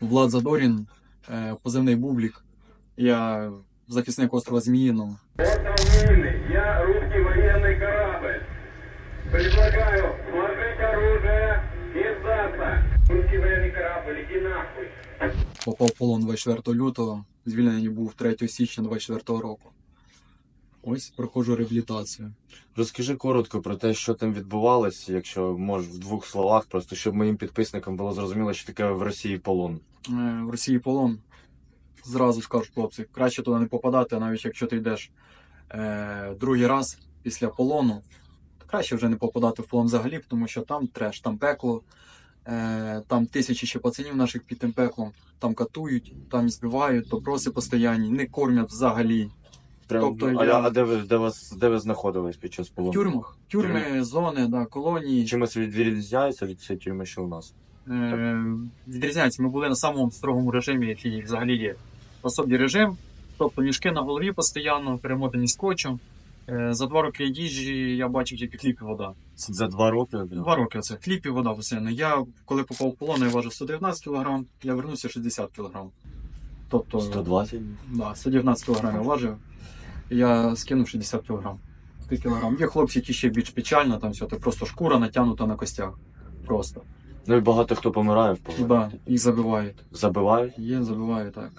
Влад Задорін, е, позивний Бублік. Я захисник острова Зміїного. Остров Мильный, я русский военный корабль. Предлагаю сложить оружие и сдаться. Русский военный корабль, иди нахуй. Попав в полон 24 лютого, звільнений був 3 січня 24 року. Ось проходжу реабілітацію. Розкажи коротко про те, що там відбувалось, якщо можеш в двох словах, просто щоб моїм підписникам було зрозуміло, що таке в Росії полон. Е, В Росії полон. Зразу скажуть хлопці, краще туди не попадати, навіть якщо ти йдеш е, другий раз після полону, то краще вже не попадати в полон взагалі, тому що там треш, там пекло, е, там тисячі ще пацанів наших під тим пеклом, там катують, там збивають, допроси постоянні, не кормять взагалі. Прям, Тобто а, я- а де ви де вас де ви знаходились під час полону? В тюрмах, тюрми, зони, да, колонії. Чимось відрізняється від цієї тюрми, що у нас? Е, відрізняється. Ми були на самому строгому режимі, який взагалі є. Особі режим, тобто мішки на голові постійно, перемотані скотчем. Е, За два роки їжі я бачив тільки хліб і вода. За два роки. Два роки це хліб і вода постійно. Я коли попав в полон, я важив 119 кг, я вернувся 60 кг. Тобто 120? да, 119 кг я важив, я скинув 60 кг. кілограм. Є хлопці, які ще більш печально, там все, це просто шкура натягнута на костях. Просто. Ну і багато хто помирає в полоні. Да, їх забивають. Забивають. Є, забивають так.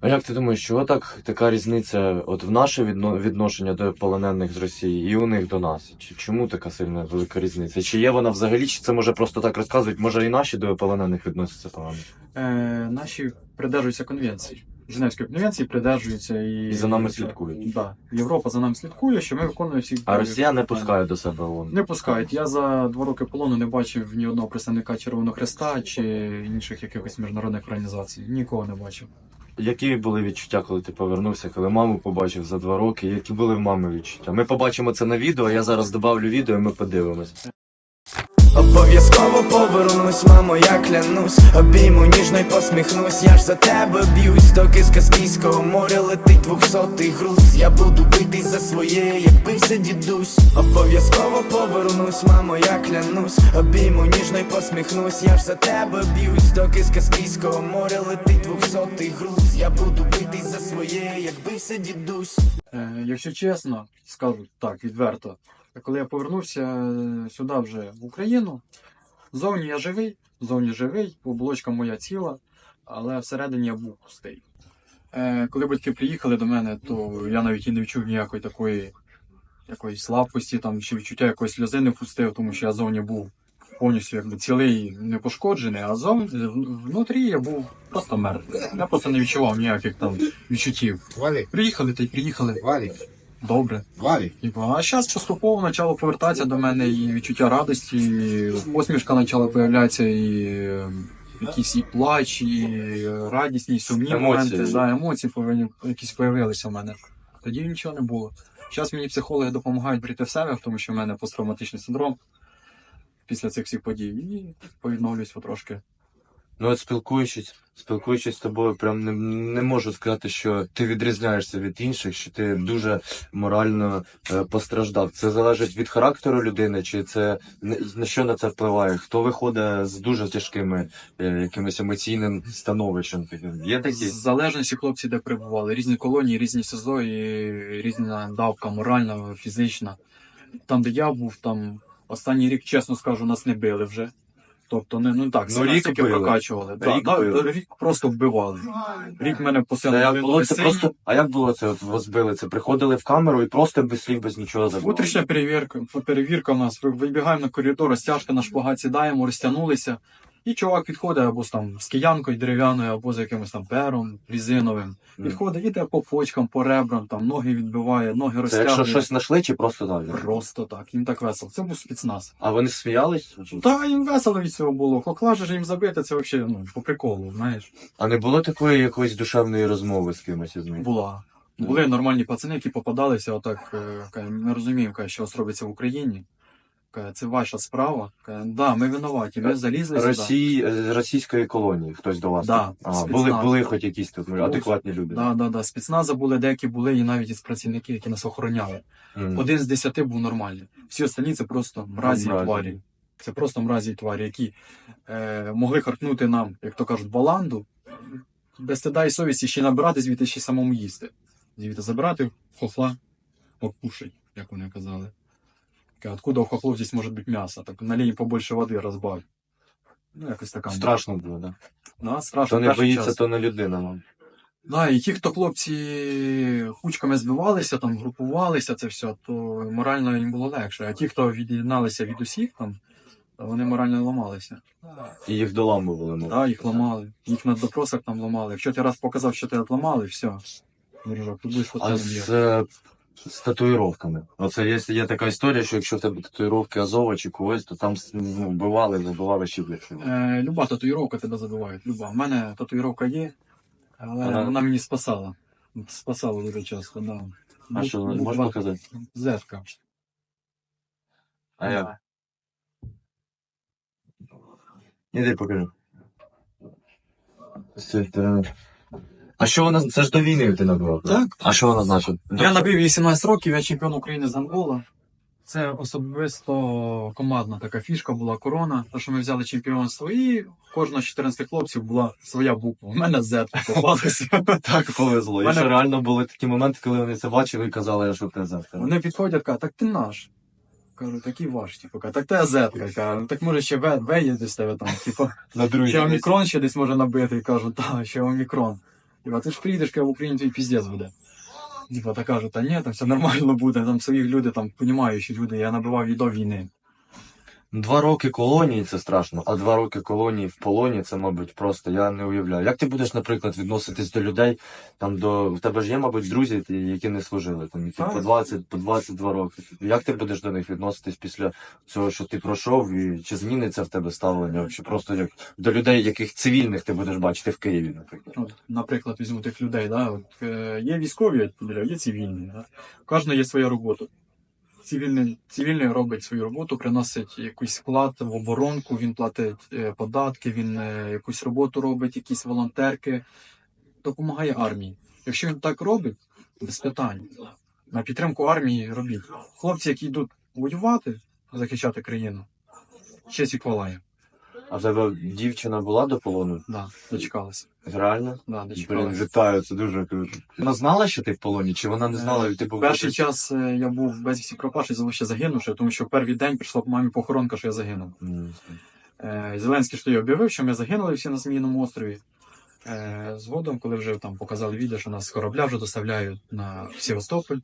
А як ти думаєш, чого так така різниця от в наше відно- відношення до полонених з Росії і у них до нас? Чи чому така сильна велика різниця? Чи є вона взагалі, чи це може просто так розказують? Може і наші до полонених відносяться погано? Е, наші придержуються конвенції. Женевської конвенції придержуються і. І за нами слідкують. Да. Європа за нами слідкує, що ми виконуємо всі. А Росія не пускає до себе ООН? Не пускають. Я за два роки полону не бачив ні одного представника Червоного Хреста чи інших якихось міжнародних організацій. Нікого не бачив. Які були відчуття, коли ти повернувся, коли маму побачив за два роки? Які були в мами відчуття? Ми побачимо це на відео, я зараз добавлю відео і ми подивимось. Обов'язково повернусь, мамо, я клянусь. Обійму ніжно й посміхнусь, я ж за тебе б'юсь Доки з Каспійського моря летить двохсотий груз. Я буду битись за своє, як бився дідусь. Обов'язково повернусь, мамо, я клянусь. Обійму ніжно й посміхнусь, я ж за тебе б'юсь Доки з Каспійського моря летить двохсотий груз. Я буду битись за своє, як бився дідусь. Е, якщо чесно, скажу так, відверто. Коли я повернувся е, сюди вже в Україну, зовні я живий, зовні живий, оболочка моя ціла, але всередині я був пустий. Е, коли батьки приїхали до мене, то я навіть і не відчув ніякої такої якоїсь слабкості, там, чи відчуття якоїсь сльози не пустив, тому що я зовні був повністю якби цілий, не пошкоджений, а зовні внутрі я був просто мертвий. Я просто не відчував ніяких там відчуттів. Приїхали та й приїхали. Добре. Типу, а зараз поступово почало повертатися до мене і відчуття радості, і посмішка почала появлятися, і е, якісь і плач, і е, радісні, і сумні Емоції. моменти. Да, емоції повинні якісь появилися в мене. Тоді нічого не було. Зараз мені психологи допомагають прийти в себе, тому що в мене посттравматичний синдром після цих всіх подій. І повідновлююсь потрошки. Ну от спілкуючись, спілкуючись з тобою, прям не, не можу сказати, що ти відрізняєшся від інших, що ти дуже морально е, постраждав. Це залежить від характеру людини, чи це на- що на це впливає? Хто виходить з дуже тяжкими е, якимось емоційним становищем? Є такі? В залежності хлопці, де перебували. Різні колонії, різні СИЗО і різна давка моральна, фізична. Там, де я був, там останній рік, чесно скажу, нас не били вже. Тобто, не ну так, Ну, рік таки прокачували. Да, Рік да, били. рік просто вбивали. Рік мене посилили. було це просто. А як було це? От розбили? Це приходили в камеру і просто без слів, без нічого забули. Утрішня перевірка, перевірка в нас. Вибігаємо на коридор, розтяжка на шпагат сідаємо, розтягнулися. І чувак підходить або з там з киянкою дерев'яною, або з якимось там пером різиновим. Підходить, іде по почкам, по ребрам, там ноги відбиває, ноги Це розтягує. якщо щось знайшли, чи просто далі? Просто так, їм так весело. Це був спецназ. А вони сміялись? Та їм весело від цього було. Хоклаже ж їм забити, це взагалі ну, по приколу, знаєш. А не було такої якоїсь душевної розмови з кимось із них? Була. Були нормальні пацани, які попадалися, отак е, ми розуміємо, що робиться в Україні. Каже, це ваша справа. Да, ми винуваті, ми залізли сюди. Росії, е, російської колонії хтось до вас? Да, ага, були, були хоч якісь тут адекватні люди. Да, да, да. Спецназа були, деякі були, і навіть із працівників, які нас охороняли. М. Один з десяти був нормальний. Всі останні це просто мразі і тварі. Це просто мразі і тварі, які е, могли харкнути нам, як то кажуть, баланду, без стида і совісті ще набирати звідти ще самому їсти. Звідти забирати хохла, покушай, як вони казали. Откуда у хохлов здесь может быть мясо? Так налей побольше води, розбавь. Ну, якось така. Страшно було, да? Да, страшно. То не перший боїться, час. то не людина, мам. Да, і ті, хто хлопці кучками збивалися, там, групувалися, це все, то морально їм було легше. А ті, хто від'єдналися від усіх, там, то вони морально ламалися. І їх доламували, мов. Да, їх ламали. Їх на допросах там ламали. Якщо ти раз показав, що тебе отламали, все. Дружок, ти будеш А з, е, з татуїровками. Оце є, є така історія, що якщо в тебе татуїровки Азова чи когось, то там ну, вбивали, забивали ще більше. Е, люба татуїровка тебе забиває. Люба. У мене татуїровка є, але Ага. вона мені спасала. Спасала дуже часто, да. А що, Буква- можеш показати? Зетка. А як? Іди. З цієї сторони. А що вона, це ж до війни ти набивав? Так. А що вона значить? Я набив 18 років, я чемпіон України з Ангола. Це особисто командна така фішка була корона, те, що ми взяли чемпіонство, і в кожного з 14 хлопців була своя буква. У мене Z попалася. Так повезло. І що реально були такі моменти, коли вони це бачили і казали, що ти завтра. Вони підходять, кажуть, так ти наш. Кажу, такий ваш, типу, так ти Z. Кажу, так може ще В, В є десь тебе там, типу. Ще омікрон ще десь може набити, кажу, так, ще омікрон. Типа, ти ж приїдеш, в Україні твій піздець буде. Типа, та кажуть, та ні, там все нормально буде, там своїх люди, там, понімаючі люди, я набивав і до війни. Два роки колонії це страшно, а два роки колонії в полоні це, мабуть, просто я не уявляю. Як ти будеш, наприклад, відноситись до людей, там до в тебе ж є, мабуть, друзі, які не служили, там які по 20, по 22 роки. Як ти будеш до них відноситись після цього, що ти пройшов, і чи зміниться в тебе ставлення, чи просто як до людей, яких цивільних ти будеш бачити в Києві, наприклад? От, наприклад, візьму тих людей, да, от, е, є військові, є цивільні. Да. У кожного є своя робота. Цивільний, цивільний робить свою роботу, приносить якийсь вклад в оборонку, він платить е, податки, він е, якусь роботу робить, якісь волонтерки, допомагає армії. Якщо він так робить, без питань. На підтримку армії робіть. Хлопці, які йдуть воювати, захищати країну, честь і хвала. А в тебе дівчина була до полону? Да, дочекалися. Реально? Да, Блін, вітаю, це дуже круто. Вона знала, що ти в полоні, чи вона не знала, і ти був Перший час е, я був безвісті пропавший, залишився загинувши, тому що в перший день прийшла по мамі похоронка, що я загинув. М. Е, Зеленський ж тоді об'явив, що ми загинули всі на Зміїному острові. Е, Згодом, коли вже там показали відео, що нас з корабля вже доставляють на Севастополь,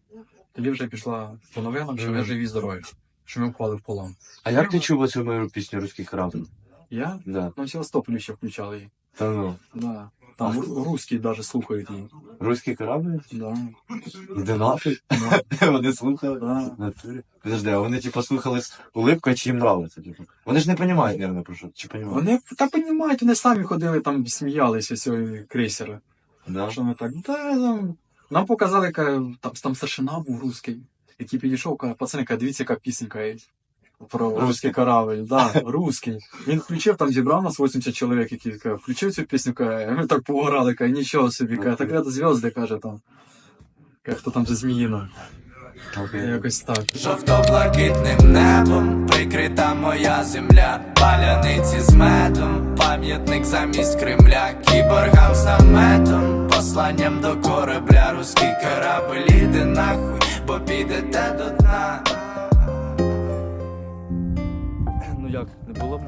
тоді вже пішла по новинам, що ми Мгм. живі здорові, що ми впали в полон. А як ти чув оцю мою пісню «Руський корабль»? Я Да. на Севастополі ще включали її. Та ну. Да. Там ру- русські навіть слухають її. Руський корабль? Да. Іди нафіг. Да. Вони слухали. Да. Натурі. Подожди, а вони типу слухали з улипкою, чи їм нравиться? Типу? Вони ж не розуміють, мабуть, про що. Чи розуміють? Вони та понімають, вони самі ходили там, сміялися з цього крейсера. Да? Що ми так, да, там. Нам показали, каже, там, там старшина був русський, який підійшов, каже, пацани, каже, дивіться, яка пісенька є. Про Русський. корабль, да, русський. Він включив, там зібрав нас 80 чоловік, які каже, включив цю пісню, каже, ми так погорали, каже, нічого собі, каже, так ряд зв'язки, каже, там. Каже, хто там за зміїно. Окей. Якось так. Жовто-блакитним небом прикрита моя земля, паляниці з медом, пам'ятник замість Кремля, кіборгам з наметом, посланням до корабля, руський корабль іде нахуй, бо підете до дна. Як, не було б